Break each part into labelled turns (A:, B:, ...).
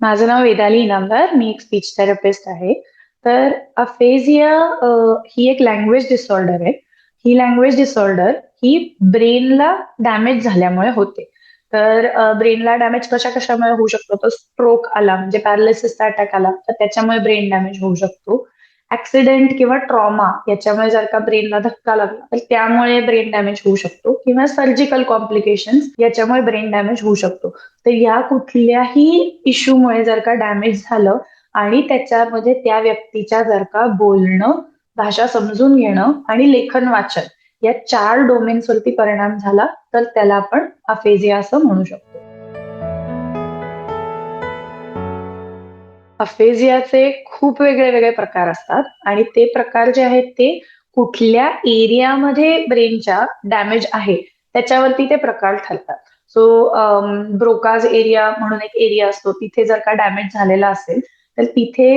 A: माझं नाव वेदाली इनामदार. मी एक speech therapist आहे. तर अफेझिया ही एक लँग्वेज डिसऑर्डर आहे. ही लँग्वेज डिसऑर्डर ही ब्रेनला डॅमेज झाल्यामुळे होते. तर ब्रेनला डॅमेज कशा कशामुळे होऊ शकतो? तर स्ट्रोक आला म्हणजे पॅरालिसिसचा अटॅक आला तर त्याच्यामुळे ब्रेन डॅमेज होऊ शकतो. ऍक्सिडेंट किंवा ट्रॉमा याच्यामुळे जर का ब्रेनला धक्का लागला तर त्यामुळे ब्रेन डॅमेज होऊ शकतो किंवा सर्जिकल कॉम्प्लिकेशन याच्यामुळे ब्रेन डॅमेज होऊ शकतो. तर या कुठल्याही इश्यूमुळे जर का डॅमेज झालं आणि त्याच्यामध्ये त्या व्यक्तीच्या जर का बोलणं भाषा समजून घेणं आणि लेखन वाचन या चार डोमेन्सवरती परिणाम झाला तर त्याला आपण अफेजिया असं म्हणू शकतो. अफेझियाचे खूप वेगळे वेगळे प्रकार असतात आणि ते प्रकार जे आहेत ते कुठल्या एरियामध्ये ब्रेनच्या डॅमेज आहे त्याच्यावरती ते प्रकार ठरतात. सो ब्रोकाज एरिया म्हणून एक एरिया असतो तिथे जर का डॅमेज झालेला असेल तर तिथे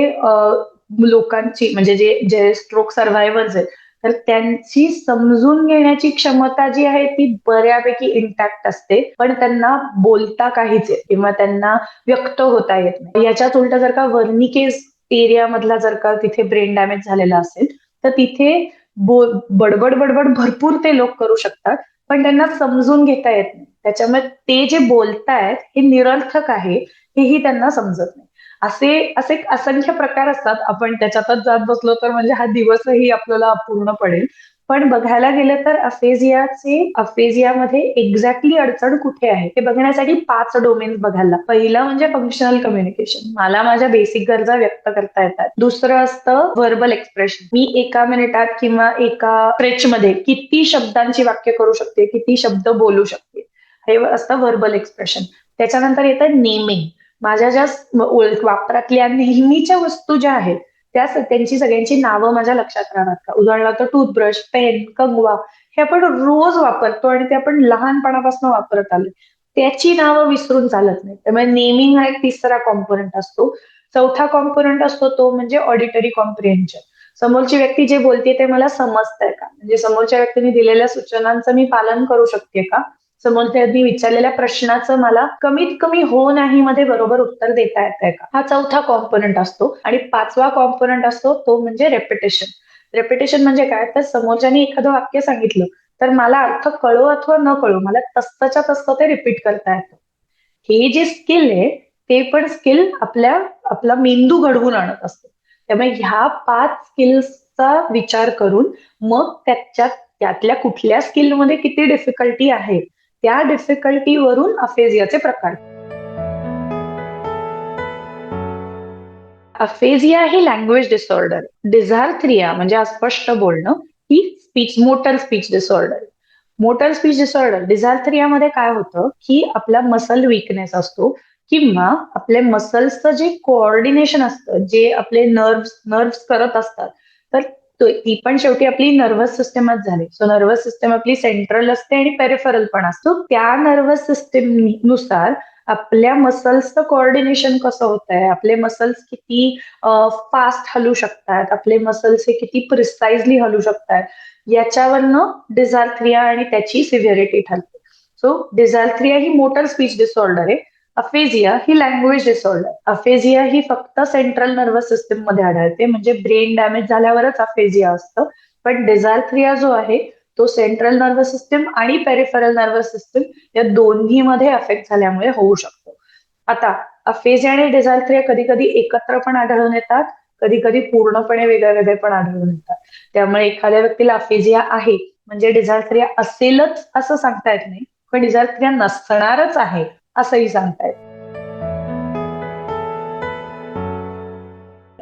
A: लोकांची म्हणजे जे जे स्ट्रोक सर्व्हायव्हर्स आहेत तर त्यांची समजून घेण्याची क्षमता जी आहे ती बऱ्यापैकी इंटॅक्ट असते. पण त्यांना बोलता काहीच येत किंवा त्यांना व्यक्त होता येत नाही. याच्यात उलट जर का वर्निकेस एरिया मधला जर का तिथे ब्रेन डॅमेज झालेला असेल तर तिथे बडबड बडबड भरपूर ते लोक करू शकतात पण त्यांना समजून घेता येत नाही. त्याच्यामुळे ते जे बोलतायत हे निरर्थक आहे हेही त्यांना समजत नाही. असे असे असंख्य प्रकार असतात. आपण त्याच्यातच जात बसलो तर म्हणजे हा दिवसही आपल्याला अपूर्ण पडेल. पण बघायला गेलं तर अफेजियाचे अफेजियामध्ये एक्झॅक्टली अडचण कुठे आहे? हे बघण्यासाठी पाच डोमेन्स बघायला. पहिलं म्हणजे फंक्शनल कम्युनिकेशन मला माझ्या बेसिक गरजा व्यक्त करता येतात. दुसरं असतं व्हर्बल एक्सप्रेशन मी एका मिनिटात किंवा एका स्ट्रेचमध्ये किती शब्दांची वाक्य करू शकते किती शब्द बोलू शकते? हे असतं व्हर्बल एक्सप्रेशन त्याच्यानंतर येतं नेमिंग माझ्या ज्या वापरातल्या नेहमीच्या वस्तू ज्या आहेत त्या त्यांची सगळ्यांची नावं माझ्या लक्षात राहणार का? उदाहरणार्थ टूथब्रश पेन कंगवा हे आपण रोज वापरतो आणि ते आपण लहानपणापासून वापरत आलो त्याची नावं विसरून चालत नाही. त्यामुळे नेमिंग हा एक तिसरा कॉम्पोनंट असतो. चौथा कॉम्पोनंट असतो तो म्हणजे ऑडिटरी कॉम्प्रिहेन्शन समोरची व्यक्ती जे बोलते ते मला समजतंय का? म्हणजे समोरच्या व्यक्तीने दिलेल्या सूचनांचं मी पालन करू शकते का? समोरच्यानी विचारलेल्या प्रश्नाचं मला कमीत कमी हो नाही मध्ये बरोबर उत्तर देता येत आहे का? हा चौथा कॉम्पोनंट असतो. आणि पाचवा कॉम्पोनंट असतो तो म्हणजे रेपिटेशन रेपिटेशन म्हणजे काय? तर समोरच्यानी एखादं वाक्य सांगितलं तर मला अर्थ कळो अथवा न कळो मला तस्तच्या तस्त ते रिपीट करता येतं. ही जी स्किल आहे ते पण स्किल आपल्या आपला मेंदू घडवून आणत असतो. त्यामुळे ह्या पाच स्किल्सचा विचार करून मग त्याच्यात त्यातल्या कुठल्या स्किलमध्ये किती डिफिकल्टी आहे त्या डिफिकल्टीवरून अफेझियाचे प्रकार. अफेझिया ही लँग्वेज डिसऑर्डर डिझार्थ्रिया म्हणजे अस्पष्ट बोलणं ही speech motor speech disorder motor speech disorder डिझार्थ्रियामध्ये काय होतं? की आपला मसल विकनेस असतो किंवा आपले मसल्सचं जे कोऑर्डिनेशन असतं जे आपले नर्व्ह नर्व्ह करत असतात तर ती पण शेवटी आपली नर्वस सिस्टमच झाली. सो नर्वस सिस्टम आपली सेंट्रल असते आणि पेरिफरल पण असतो. त्या नर्वस सिस्टमनुसार आपल्या मसल्सचं कोऑर्डिनेशन कसं होत आहे आपले मसल्स किती फास्ट हलू शकतात? आपले मसल्स हे किती प्रिसाइजली हलू शकतात? याच्यावरनं डिझार्थ्रिया आणि त्याची सिव्हिरिटी ठरते. सो डिझार्थ्रिया ही मोटर स्पीच डिसऑर्डर आहे. अफेझिया ही लँग्वेज डिसऑर्डर अफेझिया ही फक्त सेंट्रल नर्वस सिस्टममध्ये आढळते. म्हणजे ब्रेन डॅमेज झाल्यावरच अफेझिया असतं. पण डिझार्थ्रिया जो आहे तो सेंट्रल नर्वस सिस्टम आणि पेरिफरल नर्वस सिस्टम या दोन्ही मध्ये अफेक्ट झाल्यामुळे होऊ शकतो. आता अफेझिया आणि डिझार्थ्रिया कधी कधी एकत्र पण आढळून येतात कधी कधी पूर्णपणे वेगळे वेगळे पण आढळून येतात. त्यामुळे एखाद्या व्यक्तीला अफेझिया आहे म्हणजे डिझार्थ्रिया असेलच असं सांगता येत नाही पण डिझार्थ्रिया नसणारच आहे. असंही सांगतायत.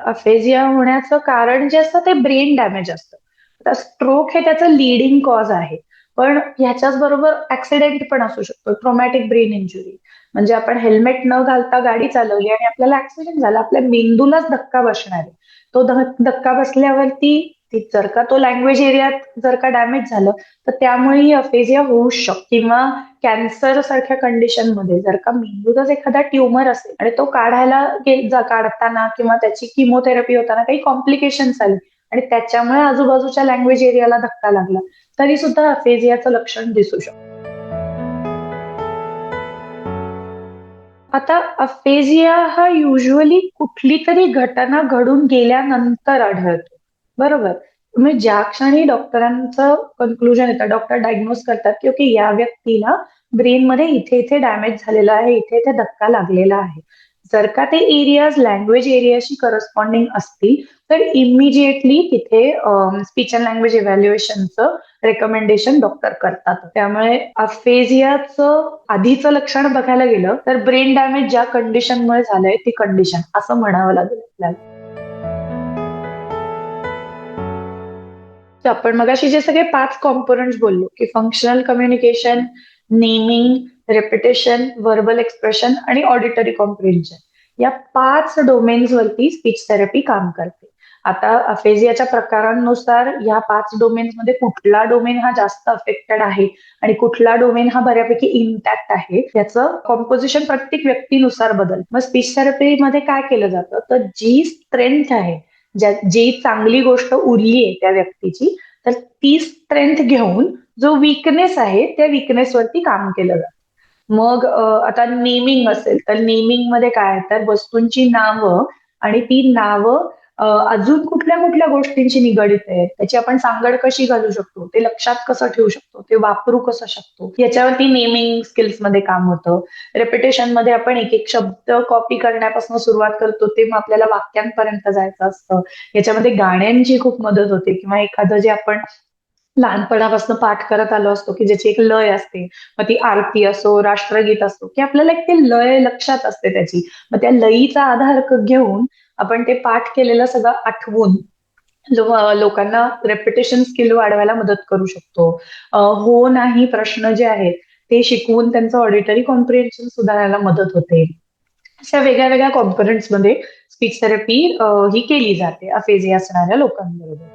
A: अफेजिया होण्याचं कारण जे असतं ते ब्रेन डॅमेज असतं. स्ट्रोक हे त्याचं लिडिंग कॉज आहे. पण ह्याच्याच बरोबर ऍक्सिडेंट पण असू शकतो. ट्रोमॅटिक ब्रेन इंजुरी म्हणजे आपण हेल्मेट न घालता गाडी चालवली आणि आपल्याला ऍक्सिडेंट झाला. आपल्या मेंदूलाच धक्का बसणार आहे. तो धक्का बसल्यावरती जर का तो लँग्वेज एरियात जर का डॅमेज झालं तर त्यामुळे अफेजिया होऊ शकतो. किंवा कॅन्सर सारख्या कंडिशनमध्ये जर का मेंदूतच एखादा ट्युमर असेल आणि तो काढायला काढताना किंवा त्याची किमोथेरपी होताना काही कॉम्प्लिकेशन्स आले आणि त्याच्यामुळे आजूबाजूच्या लँग्वेज एरियाला धक्का लागला तरी सुद्धा अफेजियाचं लक्षण दिसू शकतं. आता अफेजिया हा युजली कुठली तरी घटना घडून गेल्यानंतर आढळतो. बरोबर. तुम्ही ज्या क्षणी डॉक्टरांचं कन्क्लुजन येतं डॉक्टर डायग्नोज करतात की ओके या व्यक्तीला ब्रेनमध्ये इथे इथे डॅमेज झालेला आहे इथे इथे धक्का लागलेला आहे. जर का ते एरियाज लँग्वेज एरियाशी करस्पॉन्डिंग असतील तर इमिजिएटली तिथे स्पीच अँड लँग्वेज इव्हॅल्युएशनचं रेकमेंडेशन डॉक्टर करतात. त्यामुळे अफेझियाचं आधीचं लक्षण बघायला गेलं तर ब्रेन डॅमेज ज्या कंडिशनमुळे झालंय ती कंडिशन असं म्हणावं लागेल आपल्याला. आपण मगाशी जे सगळे पाच कॉम्पोनंट बोललो की functional communication naming repetition verbal expression आणि ऑडिटरी कॉम्प्रिहेन्शन या पाच डोमेन्स वरती स्पीच थेरपी काम करते. आता अफेझियाच्या प्रकारांनुसार या पाच डोमेन्समध्ये कुठला डोमेन हा जास्त अफेक्टेड आहे आणि कुठला डोमेन हा बऱ्यापैकी इंटॅक्ट आहे याचं कॉम्पोजिशन प्रत्येक व्यक्तीनुसार बदल मग स्पीच थेरपीमध्ये काय केलं जातं? तर जी स्ट्रेंथ आहे ज्या जी चांगली गोष्ट उरली आहे त्या व्यक्तीची तर ती स्ट्रेंथ घेऊन जो विकनेस आहे त्या विकनेस वरती काम केलं जातं. मग आता नेमिंग असेल तर नेमिंगमध्ये काय तर वस्तूंची नावं आणि ती नावं अजून कुठल्या कुठल्या गोष्टींची निगडीत आहे त्याची आपण सांगड कशी घालू शकतो? ते लक्षात कसं ठेवू शकतो? ते वापरू कसं शकतो? याच्यावरती नेमिंग स्किल्समध्ये काम होतं. रेप्युटेशनमध्ये आपण एक एक शब्द कॉपी करण्यापासून सुरुवात करतो ते मग आपल्याला वाक्यांपर्यंत जायचं असतं. याच्यामध्ये गाण्यांची खूप मदत होते. किंवा एखादं जे आपण लहानपणापासून पाठ करत आलो असतो की ज्याची एक लय असते. मग ती आरती असो राष्ट्रगीत असो की आपल्याला एक ते लय लक्षात असते त्याची. मग त्या लयीचा आधार घेऊन आपण ते पाठ केलेलं सगळं आठवून लोकांना रेप्युटेशन स्किल वाढवायला मदत करू शकतो. हो नाही प्रश्न जे आहेत ते शिकवून त्यांचं ऑडिटरी कॉम्प्रिहेन्शन सुधारायला मदत होते. अशा वेगळ्या वेगळ्या कॉम्पोनंट्समध्ये स्पीच थेरपी ही केली जाते अफेझिया असणाऱ्या लोकांबरोबर.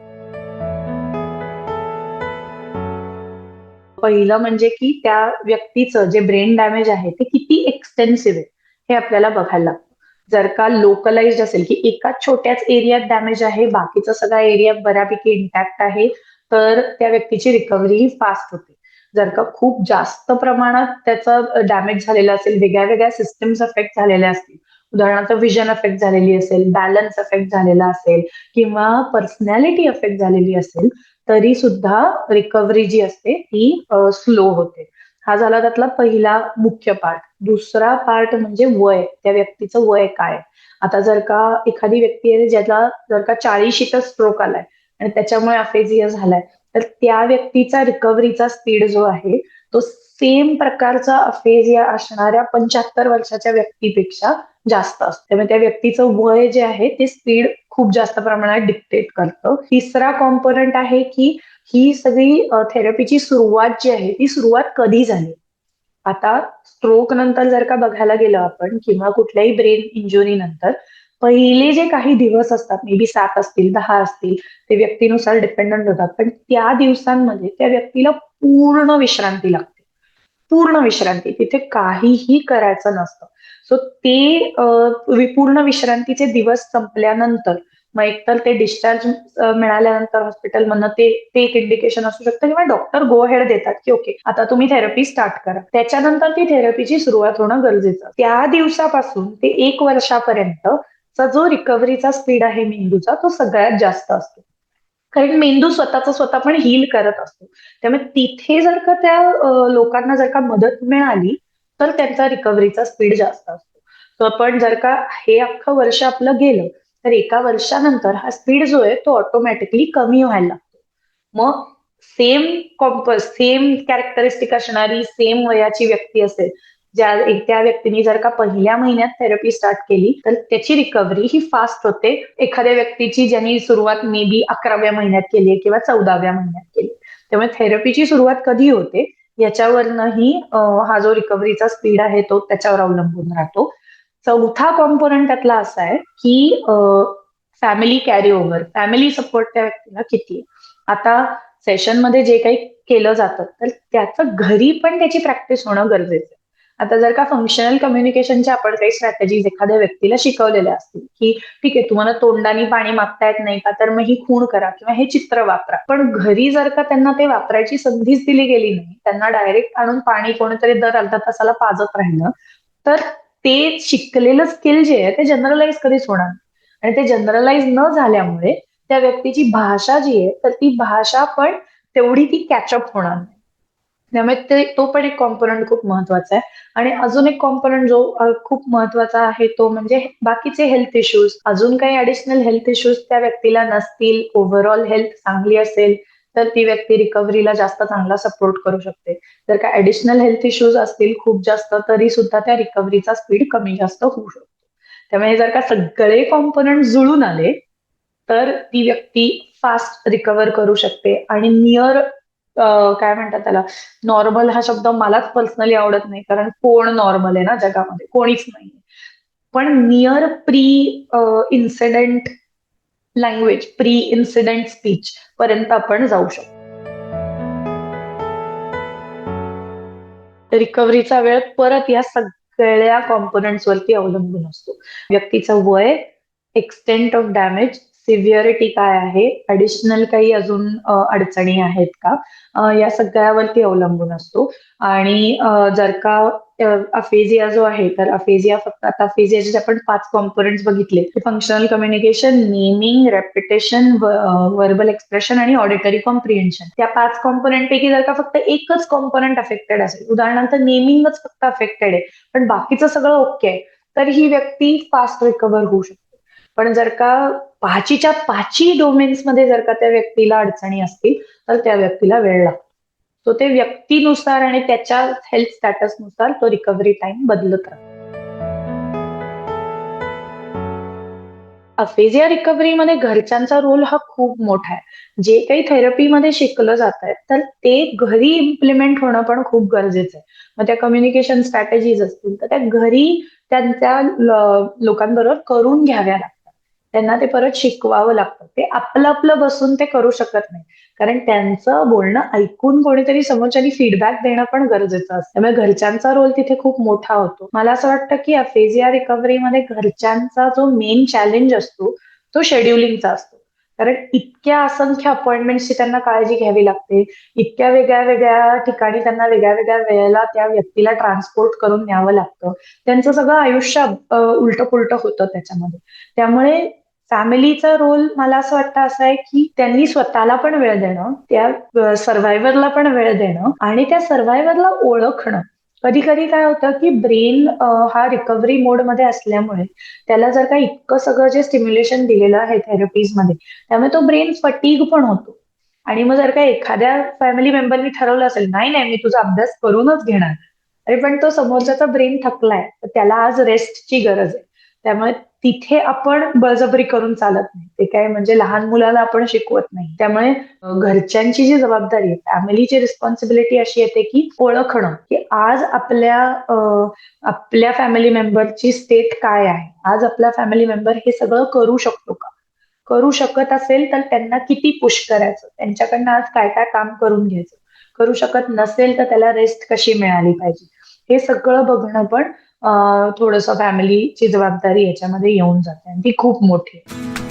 A: पहिलं म्हणजे की त्या व्यक्तीचं जे ब्रेन डॅमेज आहे ते किती एक्सटेन्सिव्ह आहे हे आपल्याला बघायला लागतं जर का लोकलाइज असेल की एका छोट्याच एरियात डॅमेज आहे बाकीचा सगळा एरिया बऱ्यापैकी इंटॅक्ट आहे तर त्या व्यक्तीची रिकव्हरी ही फास्ट होते. जर का खूप जास्त प्रमाणात त्याचा डॅमेज झालेला असेल वेगळ्या वेगळ्या सिस्टम्स अफेक्ट झालेल्या असतील उदाहरणार्थ विजन अफेक्ट झालेली असेल बॅलन्स अफेक्ट झालेला असेल किंवा पर्सनॅलिटी अफेक्ट झालेली असेल तरी सुद्धा रिकव्हरी जी असते ती स्लो होते. हा झाला त्यातला पहिला मुख्य पार्ट दुसरा पार्ट म्हणजे वय त्या व्यक्तीचं वय काय? आता जर का एखादी व्यक्ती आहे ज्याला जर का चाळीशीतच स्ट्रोक आलाय आणि त्याच्यामुळे अफेजिया झालाय तर त्या व्यक्तीचा रिकव्हरीचा स्पीड जो आहे तो सेम प्रकारचा अफेजिया असणाऱ्या पंच्याहत्तर वर्षाच्या व्यक्तीपेक्षा जास्त असतो. त्यामुळे त्या व्यक्तीचं वय जे आहे ते स्पीड खूप जास्त प्रमाणात डिक्टेट करतं. तिसरा कॉम्पोनंट आहे की ही सगळी थेरपीची सुरुवात जी आहे ती सुरुवात कधी झाली? आता स्ट्रोक नंतर जर का बघायला गेलो आपण किंवा कुठल्याही ब्रेन इंजुरी नंतर पहिले जे काही दिवस असतात मे बी सात असतील दहा असतील ते व्यक्तीनुसार डिपेंडंट होतात. पण त्या दिवसांमध्ये त्या व्यक्तीला पूर्ण विश्रांती लागते. पूर्ण विश्रांती. तिथे काहीही करायचं नसतं. सो ते पूर्ण विश्रांतीचे दिवस संपल्यानंतर मग एकतर ते डिस्चार्ज मिळाल्यानंतर हॉस्पिटलमधनं ते ते एक इंडिकेशन असू शकतं किंवा डॉक्टर गो हेड देतात की ओके आता तुम्ही थेरपी स्टार्ट करा. त्याच्यानंतर ती थेरपीची सुरुवात होणं गरजेचं. त्या दिवसापासून ते एक वर्षापर्यंत जो रिकव्हरीचा स्पीड आहे मेंदूचा तो सगळ्यात जास्त असतो. कारण मेंदू स्वतःचा स्वतः पण हील करत असतो. त्यामुळे तिथे जर का त्या लोकांना जर का मदत मिळाली तर त्यांचा रिकव्हरीचा स्पीड जास्त असतो. आपण जर का हे अख्खं वर्ष आपलं गेलं तर एका वर्षानंतर हा स्पीड जो आहे तो ऑटोमॅटिकली कमी व्हायला लागतो. मग सेम कॉम्पस सेम कॅरेक्टरिस्टिक असणारी सेम वयाची व्यक्ती असेल ज्या त्या व्यक्तीने जर का पहिल्या महिन्यात थेरपी स्टार्ट केली तर त्याची रिकव्हरी ही फास्ट होते. एखाद्या व्यक्तीची ज्यांनी सुरुवात मे बी अकराव्या महिन्यात केली आहे किंवा चौदाव्या महिन्यात केली त्यामुळे थेरपीची सुरुवात कधी होते? याच्यावरनंही हा जो रिकव्हरीचा स्पीड आहे तो त्याच्यावर अवलंबून राहतो. चौथा कॉम्पोनंट त्यातला असा आहे की family carry over family support त्या व्यक्तीला किती आहे. आता सेशनमध्ये जे काही केलं जातं तर त्याचं घरी पण त्याची प्रॅक्टिस होणं गरजेचं आहे. आता जर का फंक्शनल कम्युनिकेशनच्या आपण काही स्ट्रॅटेजीज एखाद्या व्यक्तीला शिकवलेल्या असतील की ठीक आहे तुम्हाला तोंडाने पाणी मागता येत नाही का तर मग ही खूण करा किंवा हे चित्र वापरा. पण घरी जर का त्यांना ते वापरायची संधीच दिली गेली नाही त्यांना डायरेक्ट आणून पाणी कोणीतरी दर अर्धा तासाला पाजत राहिलं तर ते शिकलेलं स्किल जे आहे ते जनरलाइज कधीच होणार आणि ते जनरलाइज न झाल्यामुळे त्या व्यक्तीची भाषा जी आहे तर ती भाषा पण तेवढी ती कॅचअप होणार नाही. त्यामुळे ते तो पण एक कॉम्पोनंट खूप महत्त्वाचा आहे. आणि अजून एक कॉम्पोनंट जो खूप महत्त्वाचा आहे तो म्हणजे बाकीचे हेल्थ इश्यूज अजून काही ऍडिशनल हेल्थ इश्यूज त्या व्यक्तीला नसतील. ओव्हरऑल हेल्थ चांगली असेल तर ती व्यक्ती रिकव्हरीला जास्त चांगला सपोर्ट करू शकते. जर का ऍडिशनल हेल्थ इश्यूज असतील खूप जास्त तरी सुद्धा त्या रिकव्हरीचा स्पीड कमी जास्त होऊ शकतो. त्यामुळे जर का सगळे कॉम्पोनंट जुळून आले तर ती व्यक्ती फास्ट रिकव्हर करू शकते आणि नियर काय म्हणतात त्याला नॉर्मल हा शब्द मलाच पर्सनली आवडत नाही कारण कोण नॉर्मल आहे ना जगामध्ये? कोणीच नाही पण near pre incident language pre incident speech पर्यंत आपण जाऊ शकतो. रिकव्हरीचा वेळ परत या सगळ्या कॉम्पोनंट वरती अवलंबून असतो. व्यक्तीचं वय एक्सटेंट ऑफ डॅमेज सिव्हिअरिटी काय आहे ऍडिशनल काही अजून अडचणी आहेत का? या सगळ्यावरती अवलंबून असतो. आणि जर का अफेजिया जो आहे तर अफेजिया फक्त आता अफेजियाचे आपण पाच कॉम्पोनंट्स बघितले. Functional communication naming repetition verbal expression आणि ऑडिटरी कॉम्प्रिहेन्शन त्या पाच कॉम्पोनंट पैकी जर का फक्त एकच कॉम्पोनंट अफेक्टेड असेल उदाहरणार्थ नेमिंगच फक्त अफेक्टेड आहे पण बाकीचं सगळं ओके आहे तर ही व्यक्ती फास्ट रिकव्हर होऊ शकते. पण जर का पाचीच्या पाची डोमेन्समध्ये जर का त्या व्यक्तीला अडचणी असतील तर त्या व्यक्तीला वेळ लागतो. तो ते व्यक्तीनुसार आणि त्याच्या हेल्थ स्टॅटसनुसार तो रिकव्हरी टाइम बदलत राहतो. अफेजिया रिकव्हरीमध्ये घरच्यांचा रोल हा खूप मोठा आहे. जे काही थेरपीमध्ये शिकलं जात आहे तर ते घरी इम्प्लिमेंट होणं पण खूप गरजेचं आहे. मग त्या कम्युनिकेशन स्ट्रॅटेजीज असतील तर त्या घरी त्यांच्या लोकांबरोबर करून घ्याव्या लागतात. त्यांना ते परत शिकवावं लागतं. ते आपलं आपलं बसून ते करू शकत नाही. कारण त्यांचं बोलणं ऐकून कोणीतरी समोरच्यानी फीडबॅक देणं पण गरजेचं असतं. त्यामुळे घरच्यांचा रोल तिथे खूप मोठा होतो. मला असं वाटतं की अफेजिया रिकव्हरीमध्ये घरच्यांचा जो मेन चॅलेंज असतो तो शेड्युलिंगचा असतो. कारण इतक्या असंख्य अपॉइंटमेंटची त्यांना काळजी घ्यावी लागते. इतक्या वेगळ्या वेगळ्या ठिकाणी त्यांना वेगळ्या वेगळ्या वेळेला त्या व्यक्तीला ट्रान्सपोर्ट करून न्यावं लागतं. त्यांचं सगळं आयुष्य उलट पुलट होतं त्याच्यामध्ये. त्यामुळे फॅमिलीचा रोल मला असं वाटतं असं आहे की त्यांनी स्वतःला पण वेळ देणं त्या सर्व्हायव्हरला पण वेळ देणं आणि त्या सर्व्हायव्हरला ओळखणं. कधी कधी काय होतं की ब्रेन हा रिकव्हरी मोडमध्ये असल्यामुळे त्याला जर का इतकं सगळं जे स्टिम्युलेशन दिलेलं आहे थेरपीजमध्ये त्यामुळे तो ब्रेन फटीग पण होतो. आणि मग जर का एखाद्या फॅमिली मेंबरनी ठरवलं असेल नाही नाही मी तुझा अभ्यास करूनच घेणार. अरे पण तो समोरच्याचा ब्रेन थकलाय तर त्याला आज रेस्टची गरज आहे. त्यामुळे तिथे आपण बळजबरी करून चालत नाही. ते काय म्हणजे लहान मुलाला आपण शिकवत नाही. त्यामुळे घरच्यांची जी जबाबदारी आहे फॅमिलीची रिस्पॉन्सिबिलिटी अशी येते की ओळखणं की आज आपल्या आपल्या फॅमिली मेंबरची स्टेट काय आहे? आज आपला फॅमिली मेंबर हे सगळं करू शकतो का? करू शकत असेल तर त्यांना किती पुश करायचं? त्यांच्याकडनं आज काय काय काम करून घ्यायचं? करू शकत नसेल तर त्याला रेस्ट कशी मिळाली पाहिजे? हे सगळं बघणं पण थोडस फॅमिलीची जबाबदारी याच्यामध्ये येऊन जाते. आणि ती खूप मोठी आहे.